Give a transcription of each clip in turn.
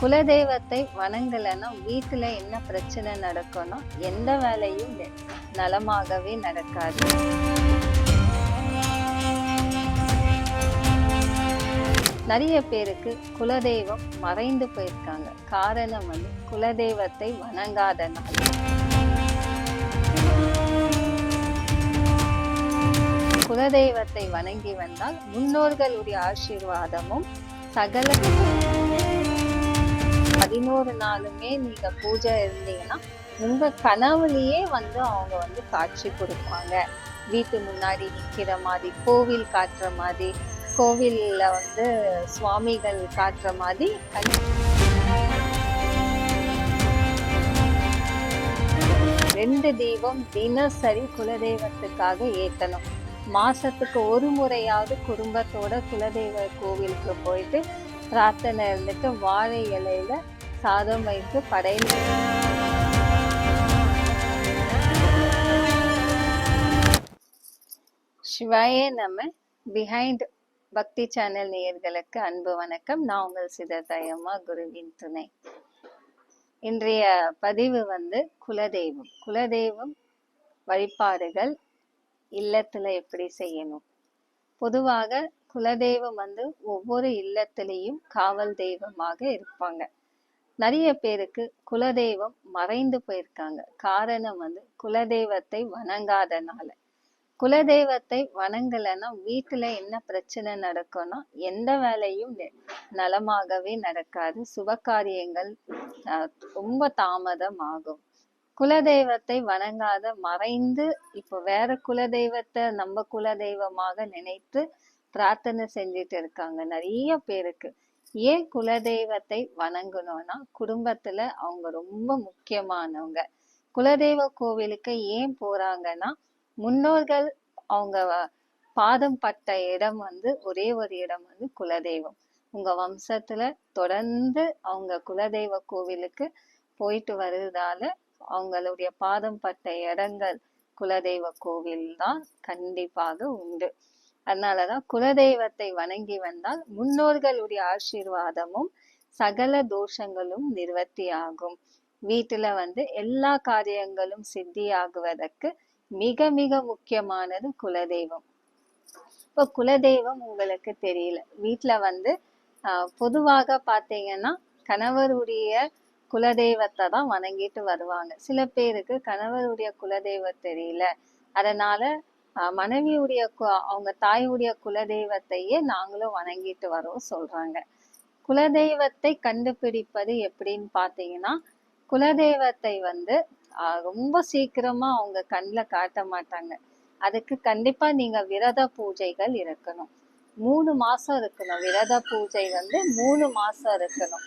குலதெய்வத்தை வணங்கலைன்னா வீட்டுல என்ன பிரச்சனை நடக்கணும் எந்த வேலையும் நலமாகவே நடக்காது. நிறைய பேருக்கு குலதெய்வம் மறைந்து போயிருக்காங்க. காரணம் வந்து குலதெய்வத்தை வணங்காதனால குலதெய்வத்தை வணங்கி வந்தால் முன்னோர்களுடைய ஆசீர்வாதமும் சகல பதினோரு நாளுமே நீங்க பூஜை இருந்தீங்கன்னா உங்க கனவுலயே வந்து அவங்க வந்து காட்சி கொடுப்பாங்க. வீட்டு முன்னாடி நிக்கிற மாதிரி கோவில் காட்டுற மாதிரி கோவில்ல வந்து சுவாமிகள் காட்டுற மாதிரி ரெண்டு தீபம் தினசரி குலதெய்வத்துக்காக ஏற்றணும் மாசத்துக்கு ஒரு முறையாவது குடும்பத்தோட குலதெய்வ கோவிலுக்கு போயிட்டு பிரார்த்தனை இருந்துட்டு வாழை இலையில சாதம் வைத்து படையல் சிவாயே நம்ம பிஹைண்ட் பக்தி சேனல் நேயர்களுக்கு அன்பு வணக்கம். நான் உங்கள் சிததயமா குருவின் துணை. இன்றைய பதிவு வந்து குலதெய்வம். குலதெய்வம் வழிபாடுகள் இல்லத்துல எப்படி செய்யணும்? பொதுவாக குலதெய்வம் வந்து ஒவ்வொரு இல்லத்திலையும் காவல் தெய்வமாக இருப்பாங்க. நிறைய பேருக்கு குலதெய்வம் மறைந்து போயிருக்காங்க. காரணம் வந்து குலதெய்வத்தை வணங்காதனால. குலதெய்வத்தை வணங்கலைன்னா வீட்டுல என்ன பிரச்சனை நடக்கும்னா எந்த வேலையும் நலமாகவே நடக்காது. சுபகாரியங்கள் ரொம்ப தாமதம் ஆகும் குலதெய்வத்தை வணங்காத மறைந்து இப்போ வேற குலதெய்வத்தை நம்ம குலதெய்வமாக நினைத்து பிரார்த்தனை செஞ்சுட்டு இருக்காங்க. நிறைய பேருக்கு. ஏன் குலதெய்வத்தை வணங்கணும்னா குடும்பத்துல அவங்க ரொம்ப முக்கியமானவங்க. குலதெய்வ கோவிலுக்கு ஏன் போறாங்கன்னா முன்னோர்கள் அவங்க பாதம் பட்ட இடம் வந்து ஒரே ஒரு இடம் வந்து குலதெய்வம். உங்க வம்சத்துல தொடர்ந்து அவங்க குலதெய்வ கோவிலுக்கு போயிட்டு வர்றதால அவங்களுடைய பாதம் பட்ட இடங்கள் குலதெய்வ கோவில் தான் கண்டிப்பாக உண்டு. அதனாலதான் குலதெய்வத்தை வணங்கி வந்தால் முன்னோர்களுடைய ஆசீர்வாதமும் சகல தோஷங்களும் நிவர்த்தி ஆகும் வீட்டுல வந்து எல்லா காரியங்களும் சித்தியாகுவதற்கு மிக மிக முக்கியமானது குலதெய்வம். இப்போ குலதெய்வம் உங்களுக்கு தெரியல. வீட்டுல வந்து ஆஹ், பொதுவாக பாத்தீங்கன்னா கணவருடைய குலதெய்வத்தை தான் வணங்கிட்டு வருவாங்க. சில பேருக்கு கணவருடைய குலதெய்வம் தெரியல. அதனால மனைவியுடைய கு- அவங்க தாயுடைய குலதெய்வத்தையே நாங்களும் வணங்கிட்டு வரோம் சொல்றாங்க. குலதெய்வத்தை கண்டுபிடிப்பது எப்படின்னு பாத்தீங்கன்னா குலதெய்வத்தை வந்து ஆஹ், ரொம்ப சீக்கிரமா அவங்க கண்ணுல காட்ட மாட்டாங்க. அதுக்கு கண்டிப்பா நீங்க விரத பூஜைகள் இருக்கணும். மூணு மாசம் இருக்கணும். விரத பூஜை வந்து மூணு மாசம் இருக்கணும்.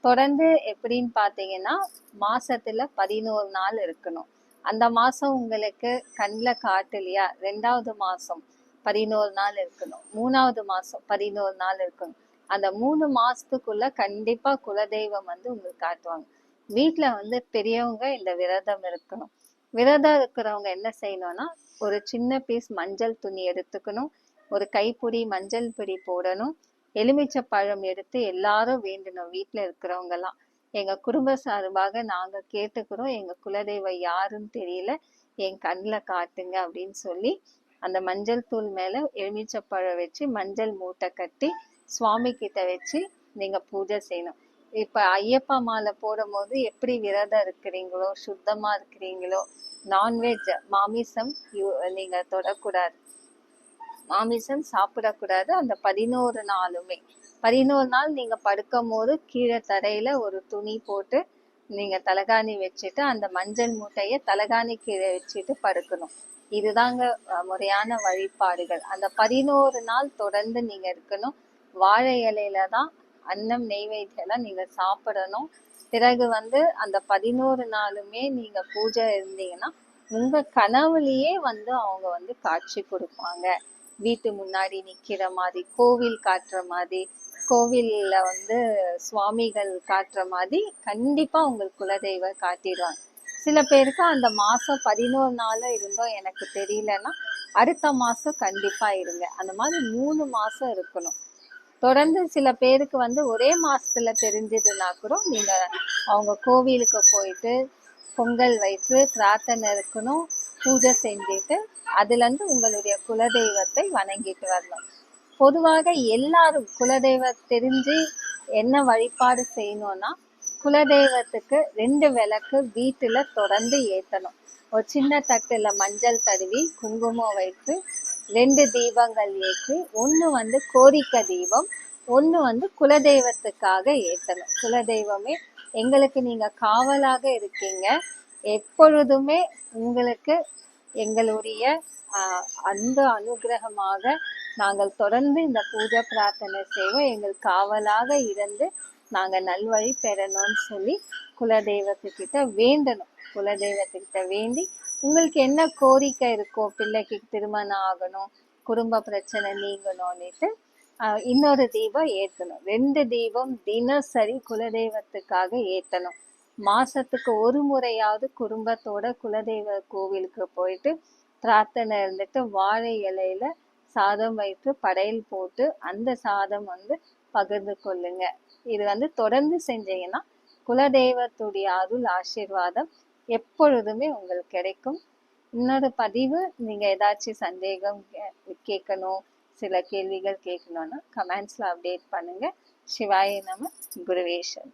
தொடர்ந்து எப்படின்னு பாத்தீங்கன்னா மாசத்துல பதினோரு நாள் இருக்கணும். அந்த மாசம் உங்களுக்கு கண்ணில் காட்டலையா ரெண்டாவது மாசம் பதினோரு நாள் இருக்கணும். மூணாவது மாசம் பதினோரு நாள் இருக்கணும். அந்த மூணு மாசத்துக்குள்ள கண்டிப்பா குலதெய்வம் வந்து உங்களுக்கு காட்டுவாங்க. வீட்டில் வந்து பெரியவங்க இந்த விரதம் இருக்கணும். விரதம் இருக்கிறவங்க என்ன செய்யணும்னா ஒரு சின்ன பீஸ் மஞ்சள் துணி எடுத்துக்கணும். ஒரு கைப்பிடி மஞ்சள் பொடி போடணும். எலுமிச்சை பழம் எடுத்து எல்லாரும் வேண்டணும் வீட்டில் இருக்கிறவங்க எங்கள் எங்க குடும்ப சார்பாக நாங்க கேட்டுக்கிறோம். எங்க குலதெய்வம் யாருன்னு தெரியல. என் கண்ணில் காட்டுங்க அப்படின்னு சொல்லி அந்த மஞ்சள் தூள் மேலே எலுமிச்சை பழம் வச்சு மஞ்சள் மூட்டை கட்டி சுவாமி கிட்ட வச்சு நீங்கள் பூஜை செய்யணும். இப்போ ஐயப்பா மாலை போடும்போது எப்படி விரதம் இருக்கிறீங்களோ சுத்தமாக இருக்கிறீங்களோ நான்வெஜ் மாமிசம் யூ- தொடக்கூடாது. மாமிசம் சாப்பிடக்கூடாது. அந்த பதினோரு நாளுமே பதினோரு நாள் நீங்க படுக்கும் போது கீழே தரையில ஒரு துணி போட்டு நீங்க தலகாணி வச்சுட்டு அந்த மஞ்சள் மூட்டைய தலகாணி கீழே வச்சுட்டு படுக்கணும். இதுதாங்க முறையான வழிபாடுகள். அந்த பதினோரு நாள் தொடர்ந்து நீங்க இருக்கணும். வாழை இலையில தான் அன்னம் நெய்வேத்தியெல்லாம் நீங்க சாப்பிடணும். பிறகு வந்து அந்த பதினோரு நாளுமே நீங்க பூஜை இருந்தீங்கன்னா உங்க கனவுலயே வந்து அவங்க வந்து காட்சி கொடுப்பாங்க. வீட்டு முன்னாடி நிக்கிற மாதிரி கோவில் காட்டுற மாதிரி கோவில்ல வந்து சுவாமிகள் காட்டுற மாதிரி கண்டிப்பா உங்களுக்கு குலதெய்வம் காட்டிடுவாங்க. சில பேருக்கு அந்த மாசம் பதினோரு நாளும் இருந்தோம் எனக்கு தெரியலன்னா அடுத்த மாசம் கண்டிப்பா இருங்க. அந்த மாதிரி மூணு மாசம் இருக்கணும். தொடர்ந்து சில பேருக்கு வந்து ஒரே மாசத்துல தெரிஞ்சதுன்னா கூட நீங்க அவங்க கோவிலுக்கு போயிட்டு பொங்கல் வைத்து பிரார்த்தனை இருக்கணும் பூஜை செஞ்சுட்டு அதுலேருந்து உங்களுடைய குலதெய்வத்தை வணங்கிட்டு வரணும். பொதுவாக எல்லாரும் குலதெய்வம் தெரிஞ்சு என்ன வழிபாடு செய்யணும்னா குலதெய்வத்துக்கு ரெண்டு விளக்கு வீட்டுல தொடர்ந்து ஏத்தணும். ஒரு சின்ன தட்டுல மஞ்சள் தடவி குங்குமம் வைத்து ரெண்டு தீபங்கள் ஏற்றி ஒண்ணு வந்து கோரிக்கை தீபம் ஒண்ணு வந்து குலதெய்வத்துக்காக ஏத்தணும். குலதெய்வமே எங்களுக்கு நீங்க காவலாக இருக்கீங்க. எப்பொழுதுமே உங்களுக்கு எங்களுடைய ஆஹ், அந்த அனுகிரகமாக நாங்கள் தொடர்ந்து இந்த பூஜை பிரார்த்தனை செய்வோம். எங்கள் காவலாக இருந்து நாங்கள் நல்வழி பெறணும்னு சொல்லி குலதெய்வத்துக்கிட்ட வேண்டணும். குலதெய்வத்துக்கிட்ட வேண்டி உங்களுக்கு என்ன கோரிக்கை இருக்கோ பிள்ளைக்கு திருமணம் ஆகணும் குடும்ப பிரச்சனை நீங்கணும்னுட்டு இன்னொரு தீபம் ஏற்றணும் ரெண்டு தீபம் தினசரி குலதெய்வத்துக்காக ஏற்றணும் மாசத்துக்கு ஒரு முறையாவது குடும்பத்தோட குலதெய்வ கோவிலுக்கு போயிட்டு பிரார்த்தனை இருந்துட்டு வாழை இலையில சாதம் வைத்து படையல் போட்டு அந்த சாதம் வந்து பகிர்ந்து கொள்ளுங்க. இது வந்து தொடர்ந்து செஞ்சீங்கன்னா குலதெய்வத்துடைய அருள் ஆசீர்வாதம் எப்பொழுதுமே உங்களுக்கு கிடைக்கும். இன்னொரு பதிவு நீங்கள் ஏதாச்சும் சந்தேகம் கேட்கணும் சில கேள்விகள் கேட்கணும்னா கமெண்ட்ஸில் அப்டேட் பண்ணுங்கள் சிவாய நம குருவேஷன்